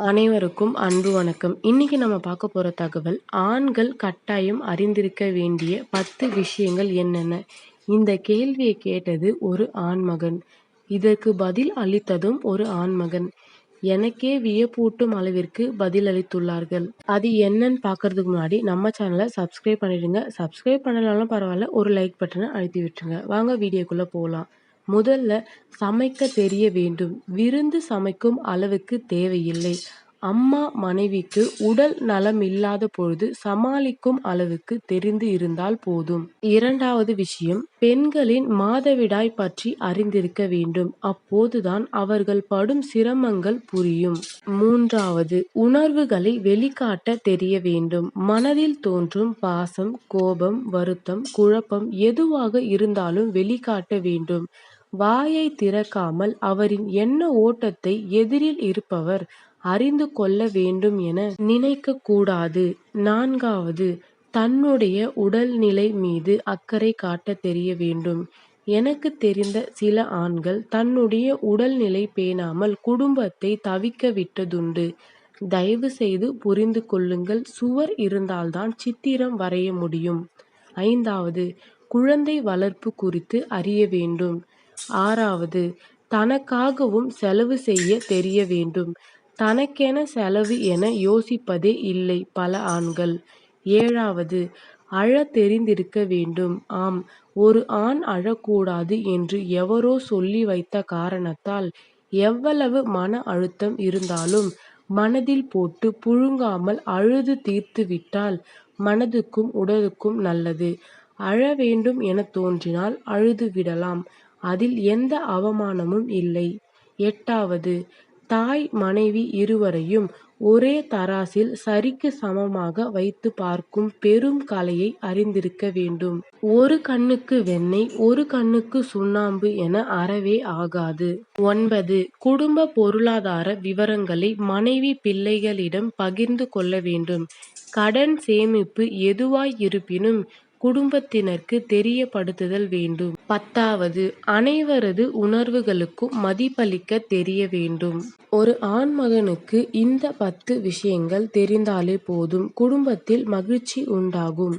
அனைவருக்கும் அன்பு வணக்கம். இன்னைக்கு நம்ம பார்க்க போற தகவல் ஆண்கள் கட்டாயம் அறிந்திருக்க வேண்டிய பத்து விஷயங்கள் என்னென்ன? இந்த கேள்வியை கேட்டது ஒரு ஆண்மகன் இதற்கு பதில் அளித்ததும் ஒரு ஆண்மகன் எனக்கே வியப்பூட்டும் அளவிற்கு பதில் அளித்துள்ளார்கள் அது என்னன்னு பார்க்கறதுக்கு முன்னாடி நம்ம சேனலை சப்ஸ்கிரைப் பண்ணிடுங்க. சப்ஸ்கிரைப் பண்ணலாலும் பரவாயில்ல ஒரு லைக் பட்டனை அழுத்தி விட்டுருங்க. வாங்க வீடியோக்குள்ள போகலாம். முதல்ல சமைக்க தெரிய வேண்டும். விருந்து சமைக்கும் அளவுக்கு தேவையில்லை. அம்மா மனைவிக்கு உடல் நலம் இல்லாத பொழுது சமாளிக்கும் அளவுக்கு தெரிந்து இருந்தால் போதும். இரண்டாவது விஷயம் பெண்களின் மாதவிடாய் பற்றி அறிந்திருக்க வேண்டும். அப்போதுதான் அவர்கள் படும் சிரமங்கள் புரியும். மூன்றாவது உணர்வுகளை வெளிக்காட்ட தெரிய வேண்டும். மனதில் தோன்றும் பாசம் கோபம் வருத்தம் குழப்பம் எதுவாக இருந்தாலும் வெளிக்காட்ட வேண்டும். வாயை திறக்காமல் அவரின் எண்ண ஓட்டத்தை எதிரில் இருப்பவர் அறிந்து கொள்ள வேண்டும் என நினைக்க கூடாது. நான்காவது தன்னுடைய உடல்நிலை மீது அக்கறை காட்ட தெரிய வேண்டும். எனக்கு தெரிந்த சில ஆண்கள் தன்னுடைய உடல்நிலை பேணாமல் குடும்பத்தை தவிக்க விட்டதுண்டு. தயவு செய்து புரிந்து கொள்ளுங்கள் சுவர் இருந்தால்தான் சித்திரம் வரைய முடியும். ஐந்தாவது குழந்தை வளர்ப்பு குறித்து அறிய வேண்டும். ஆறாவது தனக்காகவும் செலவு செய்ய தெரிய வேண்டும். தனக்கென செலவு என யோசிப்பதே இல்லை பல ஆண்கள். ஏழாவது அழ தெரிந்திருக்க வேண்டும். ஆம் ஒரு ஆண் அழக்கூடாது என்று எவரோ சொல்லி வைத்த காரணத்தால் எவ்வளவு மன அழுத்தம் இருந்தாலும் மனதில் போட்டு புழுங்காமல் அழுது தீர்த்து விட்டால் மனதுக்கும் உடலுக்கும் நல்லது. அழ வேண்டும் என தோன்றினால் அழுது விடலாம். அதில் எந்த அவமானமும் இல்லை. எட்டாவது தாய் மனைவி இருவரையும் ஒரே தராசில் சரிக்கு சமமாக வைத்து பார்க்கும் பெரும் கலையை அறிந்திருக்க வேண்டும். ஒரு கண்ணுக்கு வெண்ணெய் ஒரு கண்ணுக்கு சுண்ணாம்பு என அறவே ஆகாது. ஒன்பது குடும்ப பொருளாதார விவரங்களை மனைவி பிள்ளைகளிடம் பகிர்ந்து கொள்ள வேண்டும். கடன் சேமிப்பு எதுவாய் இருப்பினும் குடும்பத்தினருக்கு தெரியப்படுத்துதல் வேண்டும். பத்தாவது அனைவரது உணர்வுகளுக்கும் மதிப்பளிக்க தெரிய வேண்டும். ஒரு ஆண்மகனுக்கு இந்த பத்து விஷயங்கள் தெரிந்தாலே போதும். குடும்பத்தில் மகிழ்ச்சி உண்டாகும்.